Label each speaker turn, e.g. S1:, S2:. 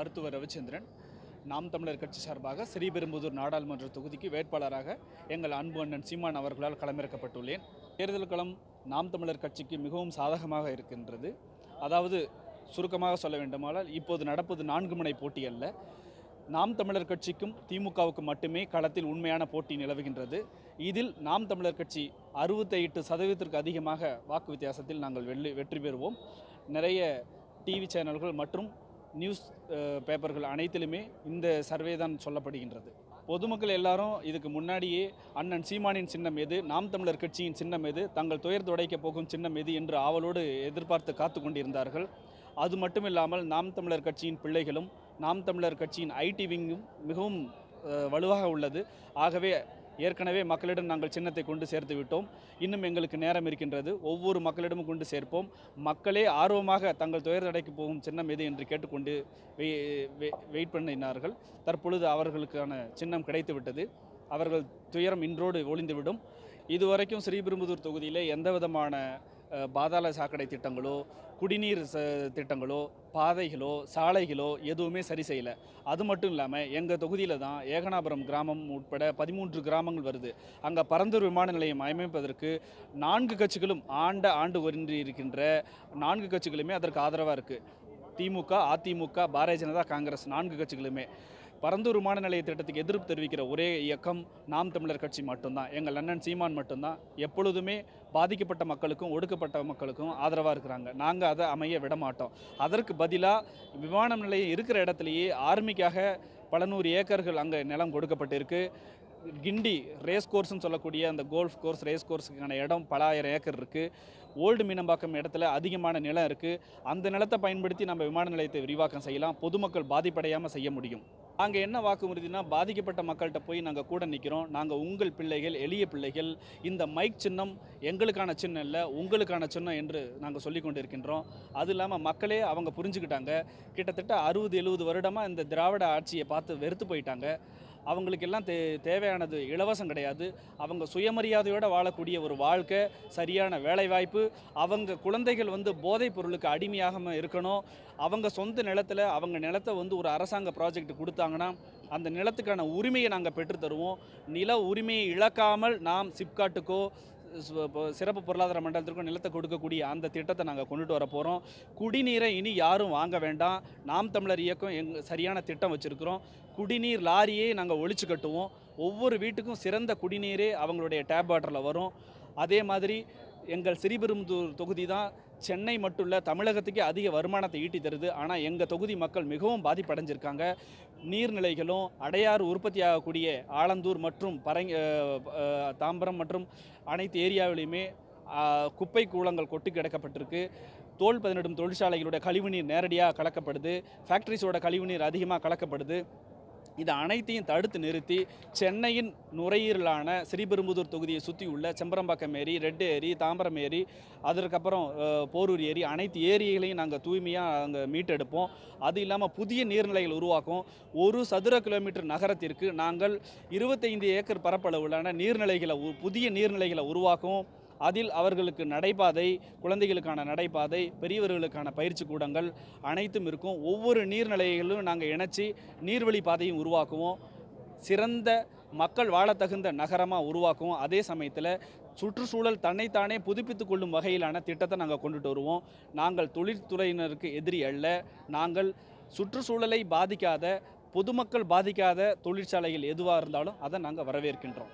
S1: மருத்துவர் ரவிச்சந்திரன் நாம் தமிழர் கட்சி சார்பாக ஸ்ரீபெரும்புதூர் நாடாளுமன்ற தொகுதிக்கு வேட்பாளராக எங்கள் அன்பு அண்ணன் சீமான் அவர்களால் களமிறக்கப்பட்டுள்ளேன். தேர்தல் களம் நாம் தமிழர் கட்சிக்கு மிகவும் சாதகமாக இருக்கின்றது. அதாவது சுருக்கமாக சொல்ல வேண்டுமானால் இப்போது நடப்பது நான்கு முனை போட்டி அல்ல. நாம் தமிழர் கட்சிக்கும் திமுகவுக்கும் மட்டுமே களத்தில் உண்மையான போட்டி நிலவுகின்றது. இதில் நாம் தமிழர் கட்சி அறுபத்தைட்டு சதவீதத்திற்கு அதிகமாக வாக்கு வித்தியாசத்தில் நாங்கள் வெள்ளி வெற்றி பெறுவோம். நிறைய டிவி சேனல்கள் மற்றும் நியூஸ் பேப்பர்கள் அனைத்திலுமே இந்த சர்வே தான் சொல்லப்படுகின்றது. பொதுமக்கள் எல்லாரும் இதுக்கு முன்னாடியே அண்ணன் சீமானின் சின்னம் எது நாம் தமிழர் கட்சியின் சின்னம் எது தங்கள் துயர் துடைக்க போகும் சின்னம் எது என்று ஆவலோடு எதிர்பார்த்து காத்து கொண்டிருந்தார்கள். அது மட்டும் இல்லாமல் நாம் தமிழர் கட்சியின் பிள்ளைகளும் நாம் தமிழர் கட்சியின் ஐடி விங்கும் மிகவும் வலுவாக உள்ளது. ஆகவே ஏற்கனவே மக்களிடம் நாங்கள் சின்னத்தை கொண்டு சேர்த்து விட்டோம். இன்னும் எங்களுக்கு நேரம் இருக்கின்றது. ஒவ்வொரு மக்களிடமும் கொண்டு சேர்ப்போம். மக்களே ஆர்வமாக தங்கள் துயர் தடைக்கு போகும் சின்னம் எது என்று கேட்டுக்கொண்டு வெ- வெயிட் பண்ணினார்கள். தற்பொழுது அவர்களுக்கான சின்னம் கிடைத்து விட்டது. அவர்கள் துயரம் இன்றோடு ஒளிந்துவிடும். இதுவரைக்கும் ஸ்ரீபெரும்புதூர் தொகுதியில் எந்த விதமான பாதாள சாக்கடை திட்டங்களோ குடிநீர் ச திட்டங்களோ பாதைகளோ சாலைகளோ எதுவுமே சரி செய்யலை. அது மட்டும் இல்லாமல் எங்கள் தொகுதியில் தான் ஏகனாபுரம் கிராமம் உட்பட பதிமூன்று கிராமங்கள் வருது. அங்கே பரந்தூர் விமான நிலையம் அமைப்பதற்கு நான்கு கட்சிகளும் ஆண்ட ஆண்டு ஒன்றி இருக்கின்ற நான்கு கட்சிகளுமே அதற்கு ஆதரவாக இருக்குது திமுக அதிமுக பாரதிய ஜனதா காங்கிரஸ் நான்கு கட்சிகளுமே. பரந்தூர் விமான நிலைய திட்டத்துக்கு எதிர்ப்பு தெரிவிக்கிற ஒரே இயக்கம் நாம் தமிழர் கட்சி மட்டும்தான். எங்கள் அண்ணன் சீமான் மட்டும்தான். எப்பொழுதுமே பாதிக்கப்பட்ட மக்களுக்கும் ஒடுக்கப்பட்ட மக்களுக்கும் ஆதரவாக இருக்கிறாங்க. நாங்கள் அதை அமைய விட மாட்டோம். அதற்கு பதிலாக விமான நிலையம் இருக்கிற இடத்துலையே ஆர்மிக்காக பல நூறு ஏக்கர்கள் அங்கே நிலம் கொடுக்கப்பட்டிருக்கு. கிண்டி ரேஸ் கோர்ஸ்னு சொல்லக்கூடிய அந்த கோல்ஃப் கோர்ஸ் ரேஸ் கோர்ஸுக்கான இடம் பல ஆயிரம் ஏக்கர் இருக்குது ஓல்டு மீனம்பாக்கம் இடத்துல அதிகமான நிலம் இருக்குது அந்த நிலத்தை பயன்படுத்தி நம்ம விமான நிலையத்தை விரிவாக்கம் செய்யலாம். பொதுமக்கள் பாதிப்படையாமல் செய்ய முடியும். அங்கே என்ன வாக்குறுதினா பாதிக்கப்பட்ட மக்கள்கிட்ட போய் நாங்கள் கூட நிற்கிறோம் நாங்கள் உங்கள் பிள்ளைகள் எளிய பிள்ளைகள் இந்த மைக் சின்னம் எங்களுக்கான சின்னம் இல்லை உங்களுக்கான சின்னம் என்று நாங்கள் சொல்லி கொண்டு இருக்கின்றோம் அது இல்லாமல் மக்களே அவங்க புரிஞ்சுக்கிட்டாங்க. கிட்டத்தட்ட அறுபது எழுபது வருடமாக இந்த திராவிட ஆட்சியை பார்த்து வெறுத்து போயிட்டாங்க. அவங்களுக்கெல்லாம் தே தேவையானது இலவசம் கிடையாது. அவங்க சுயமரியாதையோடு வாழக்கூடிய ஒரு வாழ்க்கை சரியான வேலைவாய்ப்பு அவங்க குழந்தைகள் வந்து போதைப் பொருளுக்கு அடிமையாகாமல் இருக்கணும். அவங்க சொந்த நிலத்தில் அவங்க நிலத்தை வந்து ஒரு அரசாங்க ப்ராஜெக்ட் கொடுத்தாங்கன்னா அந்த நிலத்துக்கான உரிமையை நாங்கள் பெற்றுத்தருவோம் நில உரிமையை இழக்காமல் நாம் சிப்காட்டுக்கோ சிறப்பு பொருளாதார மண்டலத்திற்கும் நிலத்தை கொடுக்கக்கூடிய அந்த திட்டத்தை நாங்கள் கொண்டுட்டு வர போகிறோம் குடிநீரை இனி யாரும் வாங்க வேண்டாம். நாம் தமிழர் இயக்கம் எங் சரியான திட்டம் வச்சுருக்கிறோம். குடிநீர் லாரியே நாங்கள் ஒழிச்சு கட்டுவோம். ஒவ்வொரு வீட்டுக்கும் சிறந்த குடிநீரே அவங்களுடைய டேப் வாட்டரில் வரும். அதே மாதிரி எங்கள் சிறிபெரும்புதூர் தொகுதி தான் சென்னை மட்டும் இல்லை தமிழகத்துக்கே அதிக வருமானத்தை ஈட்டி தருது. ஆனால் எங்கள் தொகுதி மக்கள் மிகவும் பாதிப்படைஞ்சிருக்காங்க. நீர்நிலைகளும் அடையாறு உற்பத்தி ஆகக்கூடிய ஆலந்தூர் மற்றும் பரங் தாம்பரம் மற்றும் அனைத்து ஏரியாவிலையுமே குப்பை கூலங்கள் கொட்டி கிடக்கப்பட்டிருக்கு. தோல் பதினெடும் தொழிற்சாலைகளுடைய கழிவுநீர் நேரடியாக கலக்கப்படுது. ஃபேக்ட்ரிஸோட கழிவுநீர் அதிகமாக கலக்கப்படுது. இது அனைத்தையும் தடுத்து நிறுத்தி சென்னையின் நுரையீரலான ஸ்ரீபெரும்புதூர் தொகுதியை சுற்றி உள்ள செம்பரம்பாக்கம் ஏரி ரெட் ஏரி தாம்பரம் ஏரி அதற்கப்புறம் போரூர் ஏரி அனைத்து ஏரிகளையும் நாங்கள் தூய்மையாக அங்கே மீட்டெடுப்போம். அது இல்லாமல் புதிய நீர்நிலைகள் உருவாக்கும். ஒரு சதுர கிலோமீட்டர் நகரத்திற்கு நாங்கள் இருபத்தைந்து ஏக்கர் பரப்பளவிலான நீர்நிலைகளை உ- புதிய நீர்நிலைகளை உருவாக்கும். அதில் அவர்களுக்கு நடைபாதை குழந்தைகளுக்கான நடைபாதை பெரியவர்களுக்கான பயிற்சி கூடங்கள் அனைத்தும் இருக்கும். ஒவ்வொரு நீர்நிலைகளிலும் நாங்கள் இணைச்சி நீர்வழி பாதையும் உருவாக்குவோம். சிறந்த மக்கள் வாழத்தகுந்த நகரமாக உருவாக்குவோம். அதே சமயத்தில் சுற்றுச்சூழல் தன்னைத்தானே புதுப்பித்து கொள்ளும் வகையிலான திட்டத்தை நாங்கள் கொண்டுட்டு வருவோம். நாங்கள் தொழில்துறையினருக்கு எதிரி அல்ல. நாங்கள் சுற்றுச்சூழலை பாதிக்காத பொதுமக்கள் பாதிக்காத தொழிற்சாலைகள் எதுவாக இருந்தாலும் அதை நாங்கள் வரவேற்கின்றோம்.